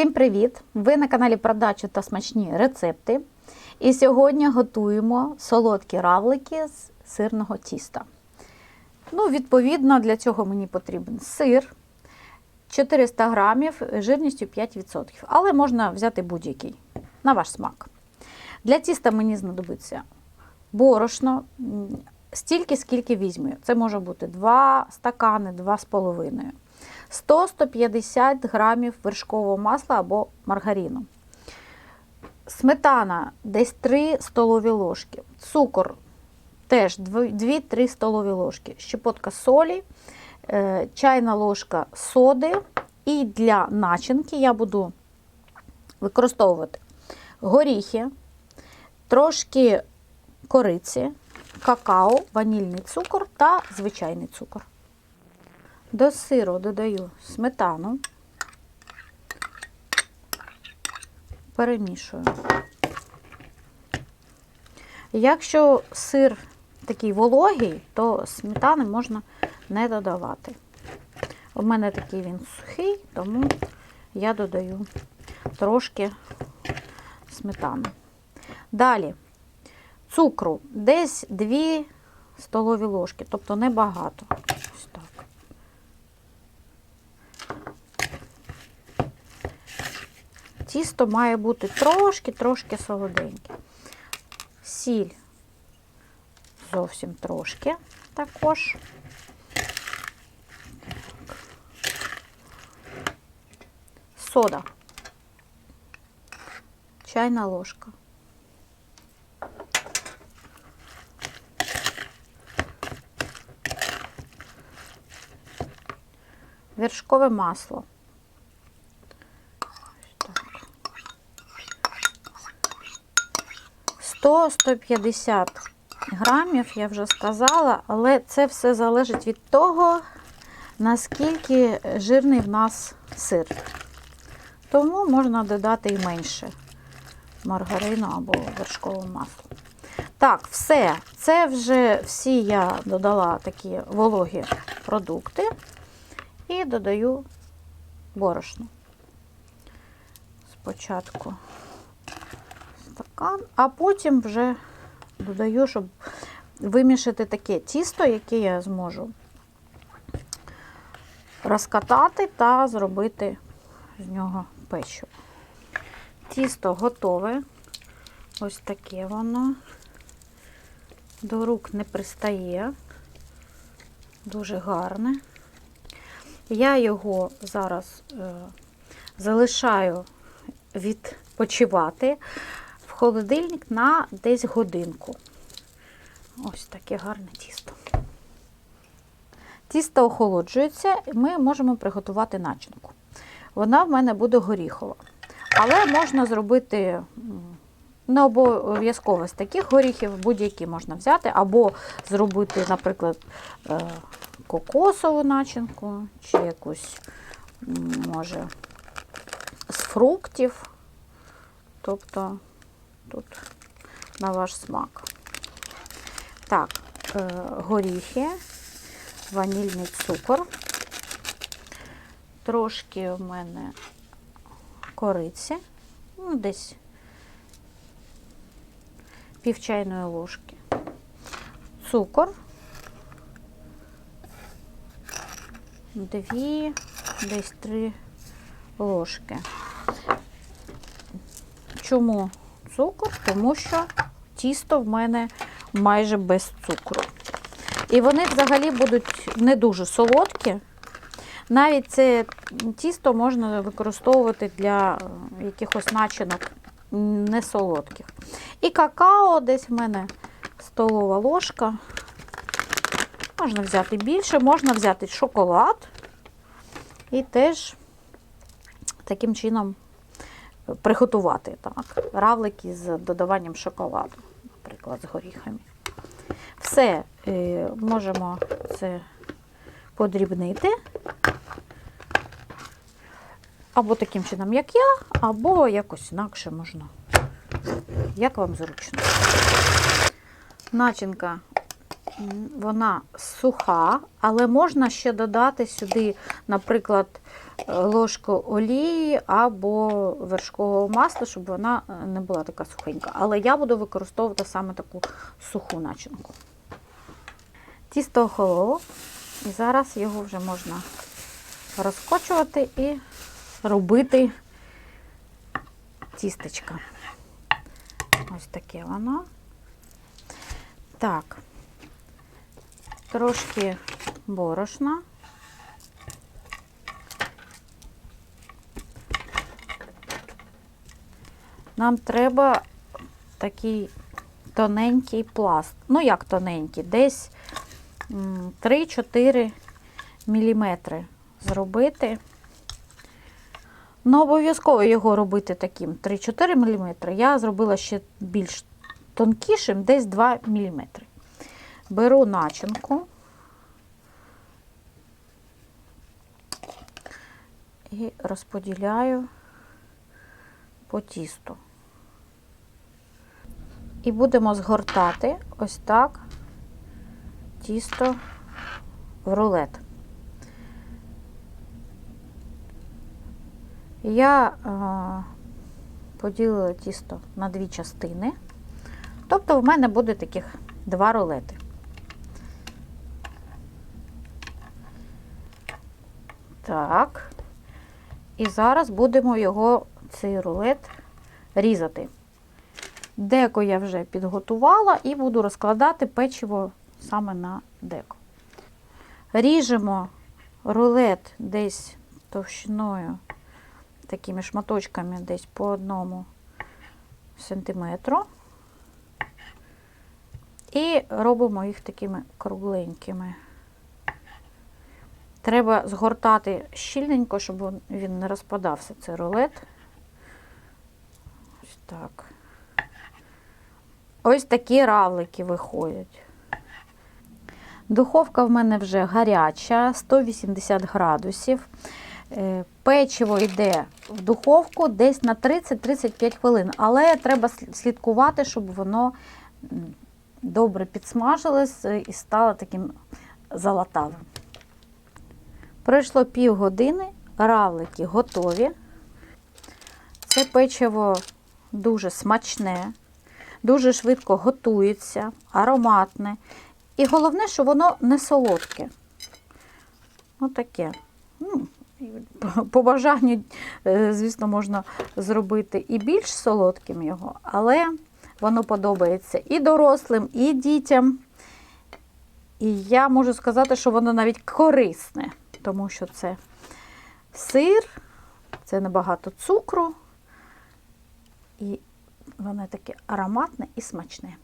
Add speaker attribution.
Speaker 1: Всім привіт! Ви на каналі Продачу та смачні рецепти. І сьогодні готуємо солодкі равлики з сирного тіста. Ну, відповідно, для цього мені потрібен сир 400 грамів жирністю 5%. Але можна взяти будь-який на ваш смак. Для тіста мені знадобиться борошно стільки, скільки візьму. Це може бути 2 стакани, 2,5. 100-150 грамів вершкового масла або маргарину. Сметана десь 3 столові ложки. Цукор теж 2-3 столові ложки. Щепотка солі, е, чайна ложка соди. І для начинки я буду використовувати горіхи, трошки кориці, какао, ванільний цукор та звичайний цукор. До сиру додаю сметану, перемішую. Якщо сир такий вологий, то сметани можна не додавати. У мене такий він сухий, тому я додаю трошки сметани. Далі цукру десь 2 столові ложки, тобто небагато. Ось так. Тісто має бути трошки-трошки солоденьке. Сіль зовсім трошки також. Сода. Чайна ложка. Вершкове масло. Ось так. 100-150 грамів, я вже сказала, але це все залежить від того, наскільки жирний в нас сир. Тому можна додати і менше маргарину або вершкового масла. Так, все. Це вже всі я додала такі вологі продукти і додаю борошно. Спочатку стакан, а потім вже додаю, щоб вимішати таке тісто, яке я зможу розкатати та зробити з нього печиво. Тісто готове. Ось таке воно. До рук не пристає. Дуже гарне. Я його зараз е, залишаю відпочивати холодильник на десь годинку. Ось таке гарне тісто. Тісто охолоджується, і ми можемо приготувати начинку. Вона в мене буде горіхова. Але можна зробити не обов'язково з таких горіхів, будь-які можна взяти, або зробити, наприклад, е, кокосову начинку, чи якусь, може, з фруктів. Тобто тут на ваш смак. Так, е, горіхи, ванільний цукор. Трошки в мене кориці, ну, десь пів чайної ложки. Цукор. Дві, десь три ложки. Чому цукор? Тому що тісто в мене майже без цукру. І вони взагалі будуть не дуже солодкі. Навіть це тісто можна використовувати для е, якихось начинок не солодких. І какао десь в мене столова ложка. Можна взяти більше, можна взяти шоколад і теж таким чином приготувати так, равлики з додаванням шоколаду, наприклад, з горіхами. Все, е, можемо це подрібнити. Або таким чином, як я, або якось інакше можна. Як вам зручно. Начинка Вона суха, але можна ще додати сюди, наприклад, е, ложку олії або вершкового масла, щоб вона е, не була така сухенька. Але я буду використовувати саме таку суху начинку. Тісто охололо, і зараз його вже можна розкочувати і робити тістечка. Ось таке воно. Так, трошки борошна. Нам треба такий тоненький пласт. Ну, як тоненький, десь 3-4 міліметри зробити. Ну, обов'язково його робити таким 3-4 мм. Я зробила ще більш тонкішим, десь 2 мм. Беру начинку і розподіляю по тісту. І будемо згортати ось так тісто в рулет. Я е, поділила тісто на дві частини. Тобто в мене буде таких два рулети. Так. І зараз будемо його, цей рулет, різати. Деко я вже підготувала і буду розкладати печиво саме на деко. Ріжемо рулет десь товщиною такими шматочками десь по одному сантиметру. І робимо їх такими кругленькими. Треба згортати щільненько, щоб він не розпадався, цей рулет. Ось так. Ось такі равлики виходять. Духовка в мене вже гаряча, 180 градусів. Е, Печиво йде в духовку десь на 30-35 хвилин, але треба слідкувати, щоб воно добре підсмажилось і стало таким золотавим. Пройшло півгодини, равлики готові. Це печиво дуже смачне, дуже швидко готується, ароматне. І головне, що воно не солодке. Отаке. Ну, по бажанню, звісно, можна зробити і більш солодким його, але воно подобається і дорослим, і дітям. І я можу сказати, що воно навіть корисне, тому що це сир, це небагато цукру, і воно таке ароматне і смачне.